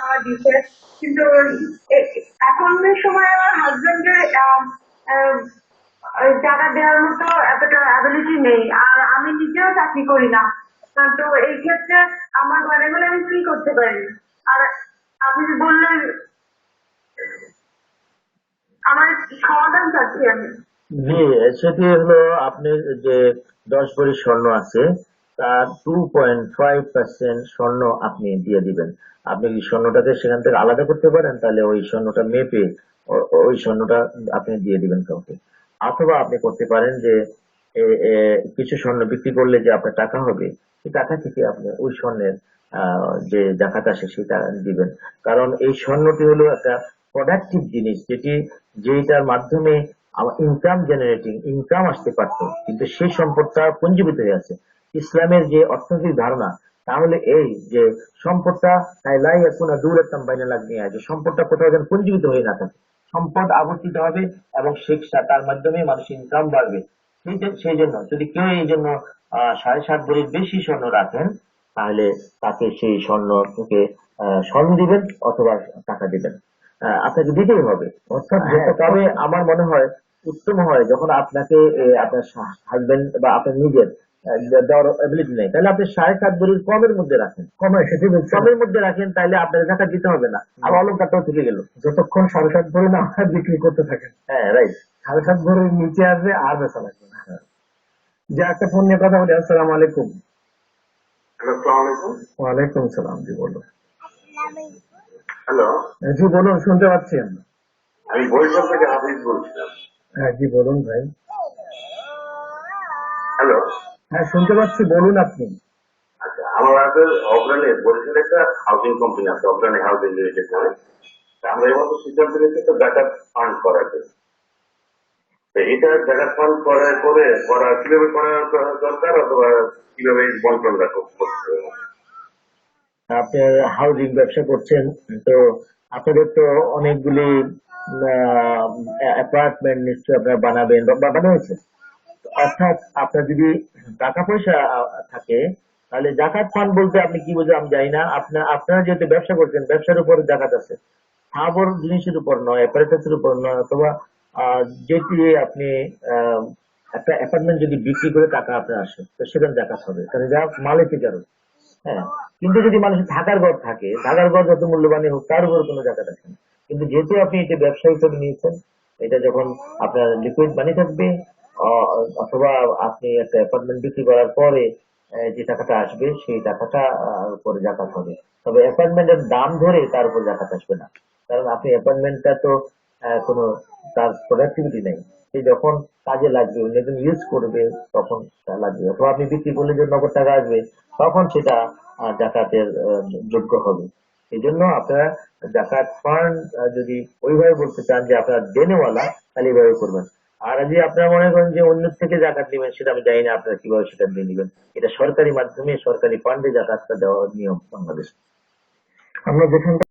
আমার দিছে কিন্তু এখনের সময় আমার হাজবেন্ডের টাকা দেওয়ার মতো এতটা অ্যাবিলিটি নেই। আর আমি নিজেও চাকরি করি না। তো এই ক্ষেত্রে আমার গয়নাগুলো আমি ফ্রি করতে পারি? আর আপনি বললেন, আমার সমাধান চাচ্ছি আমি। জি, সেটি হলো আপনি যে দশ ভরি স্বর্ণ আছে তার টু পয়েন্ট স্বর্ণ আপনি দিয়ে দিবেন। আপনি কি স্বর্ণটাকে সেখান থেকে আলাদা করতে পারেন? তাহলে ওই স্বর্ণটা মেপে ওই স্বর্ণটা আপনি দিয়ে দিবেন কাউকে। অথবা আপনি করতে পারেন যে কিছু স্বর্ণ বিক্রি করলে যে আপনার টাকা হবে, সেই টাকা থেকে আপনি ওই স্বর্ণের যে জাকাত আসে সেটা দিবেন। কারণ এই স্বর্ণটি হলো একটা প্রোডাক্টিভ জিনিস, যেটি যেটার মাধ্যমে ইনকাম জেনারেটিং ইনকাম আসতে পারতো, কিন্তু সেই সম্পদটা পুঞ্জীভূত হয়ে আছে। ইসলামের যে অর্থনৈতিক ধারণা তাহলে এই যে সম্পদটা লাই এখন দূর বাইনা লাগবে আছে সম্পদটা কোথাও যেন পুঞ্জীভূত হয়ে না থাকে। সম্পদ আবর্তিত হবে এবং শিক্ষা তার মাধ্যমে মানুষের ইনকাম বাড়বে। সেই জন্য যদি কেউ এই জন্য সাড়ে সাত ভরির বেশি স্বর্ণ রাখেন তাহলে তাকে সেই স্বর্ণ থেকে স্বর্ণ দিবেন অথবা টাকা দিবেন। আপনাকে দিতেই হবে। অর্থাৎ হ্যাঁ, তবে আমার মনে হয় উত্তম হয় যখন আপনাকে আপনার হাজবেন্ড বা আপনার নিজের এবিলিটি নেই। তাহলে আপনি সাড়ে সাত ভরির কমের মধ্যে রাখেন। কমে সেটি কমের মধ্যে রাখেন তাহলে আপনার টাকা দিতে হবে না। আর অলঙ্কারটাও থেকে গেল। যতক্ষণ সাড়ে সাত ভরি না হয় বিক্রি করতে থাকেন। হ্যাঁ রাইট সাড়ে সাত ভরির নিচে আসবে আর বেচা লাগবে না। যে একটা ফোন নিয়ে কথা বলি আসসালাম আলাইকুম। ওয়ালাইকুম সালাম জি বলুন। হ্যালো। জি বলুন শুনতে পাচ্ছি আমি বরিশাল থেকে হাফিজ বলছিলাম। হ্যাঁ জি বলুন ভাই। হ্যালো। হ্যাঁ শুনতে পাচ্ছি বলুন আপনি। আচ্ছা আমার আমাদের অগ্রণী বরিশালে একটা হাউজিং কোম্পানি আছে অগ্রণী হাউজিং লিমিটেড নামে আমরা মতো সিদ্ধান্ত নিয়েছি একটা ব্যাকআপ ফান্ড করার জন্য। এটা ব্যাকআপ ফান্ড করার করে করা কীভাবে করা দরকার অথবা কীভাবে বন্টন রাখো করতে হবে? আপনার হাউজিং ব্যবসা করছেন তো আপনাদের তো অনেকগুলি অ্যাপার্টমেন্ট নিশ্চয়ই আপনারা বানাবেন বা বানানো হয়েছে। অর্থাৎ আপনার যদি টাকা পয়সা থাকে, তাহলে জাকাত ফান্ড বলতে আপনি কি বোঝেন আমি জানি না। আপনার আপনারা যেহেতু ব্যবসা করছেন, ব্যবসার উপর জাকাত আছে। স্থাবর জিনিসের উপর নয় অ্যাপারেটাসের উপর নয়, অথবা যেটি আপনি একটা অ্যাপার্টমেন্ট যদি বিক্রি করে টাকা আপনার আসে, তো সেখানে জাকাত হবে। কারণ যা মালিক কারণ হ্যাঁ কিন্তু যদি মানুষের থাকার ঘর থাকে, থাকার ঘর যত মূল্যবানই হোক, তার উপর কোনো জায়গা আসে না। কিন্তু যেহেতু আপনি এটা ব্যবসা হিসেবে নিয়েছেন, এটা যখন আপনার লিকুইড মানি থাকবে অথবা আপনি একটা অ্যাপার্টমেন্ট বিক্রি করার পরে যে টাকাটা আসবে, সেই টাকাটা উপরে জাকাত হবে। তবে অ্যাপার্টমেন্টের দাম ধরে তার উপর জাকাত আসবে না। কারণ আপনি অ্যাপার্টমেন্টটা তো কোনো তার প্রোডাক্টিভিটি নেই। সে যখন কাজে লাগবে অন্য একজন ইউজ করবে, তখন লাগবে। অথবা আপনি বিক্রি করলে যে নগদ টাকা আসবে, তখন সেটা জাকাতের যোগ্য হবে। এই জন্য আপনারা জাকাত ফান্ড যদি ওইভাবে বলতে চান যে আপনারা দেনেওয়ালা, তাহলে এইভাবে করবেন। আর যদি আপনার মনে করেন যে অন্য থেকে জাকাত নেবেন, সেটা আমি জানি না আপনারা কীভাবে সেটা দিয়ে নেবেন। এটা সরকারি মাধ্যমে সরকারি ফান্ডে জাকাতটা দেওয়ার নিয়ম বাংলাদেশ। আমরা যেখানটা